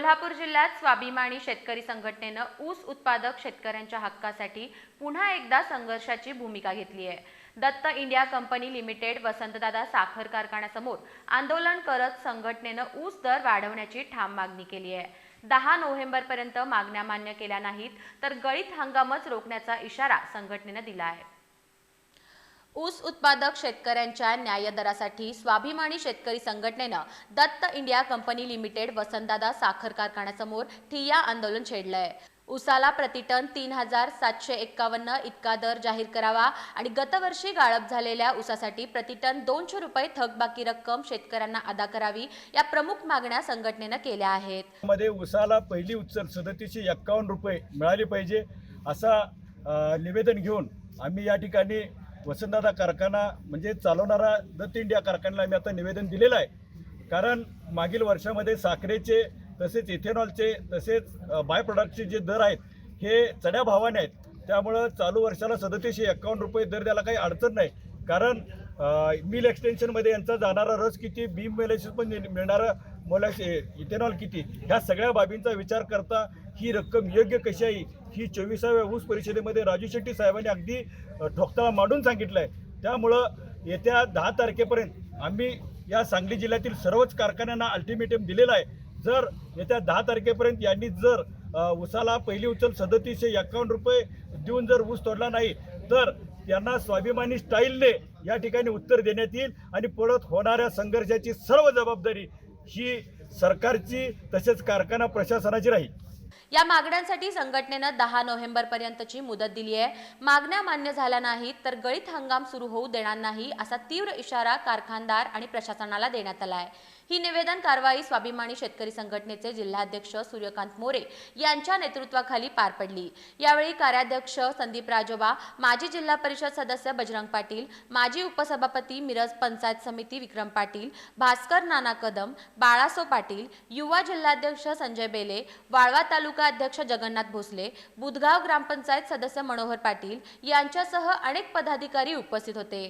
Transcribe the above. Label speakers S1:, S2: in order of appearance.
S1: कोल्हापूर जिल्ह्यात स्वाभिमानी शेतकरी संघटनेनं ऊस उत्पादक शेतकऱ्यांच्या हक्कासाठी पुन्हा एकदा संघर्षाची भूमिका घेतली आहे. Datta India company limited Vasantdada साखर कारखान्यासमोर आंदोलन करत संघटनेनं ऊस दर वाढवण्याची ठाम मागणी केली आहे. दहा नोव्हेंबरपर्यंत मागण्या मान्य केल्या नाहीत तर गळीत हंगामच रोखण्याचा इशारा संघटनेनं दिला आहे. ऊस उत्पादक शेतकऱ्यांच्या न्यायदरासाठी स्वाभिमानी शेतकरी संघटनेनं Datta India company limited Vasantdada साखर कारखान्यासमोर ठिय्या आंदोलन छेडलंय. उसाला प्रतिटन तीन हजार सातशे एक्कावन्न इतका दर जाहीर करावा आणि गतवर्षी गाळप झालेल्या उसासाठी प्रतिटन दोनशे रुपये थकबाकी रक्कम शेतकऱ्यांना अदा करावी या प्रमुख मागण्या संघटनेनं केल्या आहेत.
S2: मध्ये उसाला पहिली उचल सदतीसशे एक्कावन्न रुपये मिळाली पाहिजे असा अ, निवेदन घेऊन आम्ही या ठिकाणी वसंतदादा कारखाना म्हणजे चालवणारा दत्त इंडिया कारखान्याला मी आता निवेदन दिलेलं आहे. कारण मागील वर्षामध्ये साखरेचे तसेच इथेनॉलचे तसेच बाय प्रोडक्टचे जे दर आहेत हे चढ्या भावाने आहेत. त्यामुळं चालू वर्षाला सदतीसशे एक्कावन्न रुपये दर द्यायला काही अडचण नाही. कारण मिल एक्सटेन्शनमध्ये यांचा जाणारा रस किती बीम मेलेसिस पण मिळ- मिळणारं मोलॅक्स इथेनॉल किती? ह्या सगळ्या बाबींचा विचार करता ही रक्कम योग्य कशी आहे? ही चोवीसाव्या ऊस परिषदेमध्ये राजू शेट्टी साहेबांनी अगदी ठोकताळा मांडून सांगितलं आहे त्यामुळं येत्या दहा तारखेपर्यंत आम्ही या सांगली जिल्ह्यातील सर्वच कारखान्यांना अल्टिमेटम दिलेला आहे. जर येत्या दहा तारखेपर्यंत यांनी जर उसाला पहिली उचल सदतीसशे एक्कावन्न रुपये देऊन जर ऊस तोडला नाही तर त्यांना स्वाभिमानी स्टाईलने या ठिकाणी उत्तर देण्यात येईल आणि परत होणाऱ्या संघर्षाची सर्व जबाबदारी ही सरकारची तसेच कारखाना प्रशासनाची राहील.
S1: या मागण्यांसाठी संघटनेनं दहा नोव्हेंबर पर्यंतची मुदत दिली आहे. मागण्या मान्य झाल्या नाहीत तर गळीत हंगाम सुरू होऊ देणार नाही असा तीव्र इशारा कारखानदार आणि प्रशासनाला देण्यात आला आहे. ही निवेदन कारवाई स्वाभिमानी शेतकरी संघटनेचे जिल्हाध्यक्ष सूर्यकांत मोरे यांच्या नेतृत्वाखाली पार पडली. यावेळी कार्याध्यक्ष संदीप राजोबा माजी जिल्हा परिषद सदस्य बजरंग पाटील माजी उपसभापती मिरज पंचायत समिती विक्रम पाटील भास्कर नाना कदम बाळासो पाटील युवा जिल्हाध्यक्ष संजय बेले वाळवा तालुका अध्यक्ष जगन्नाथ भोसले बुधगाव ग्रामपंचायत सदस्य मनोहर पाटील यांच्यासह अनेक पदाधिकारी उपस्थित होते.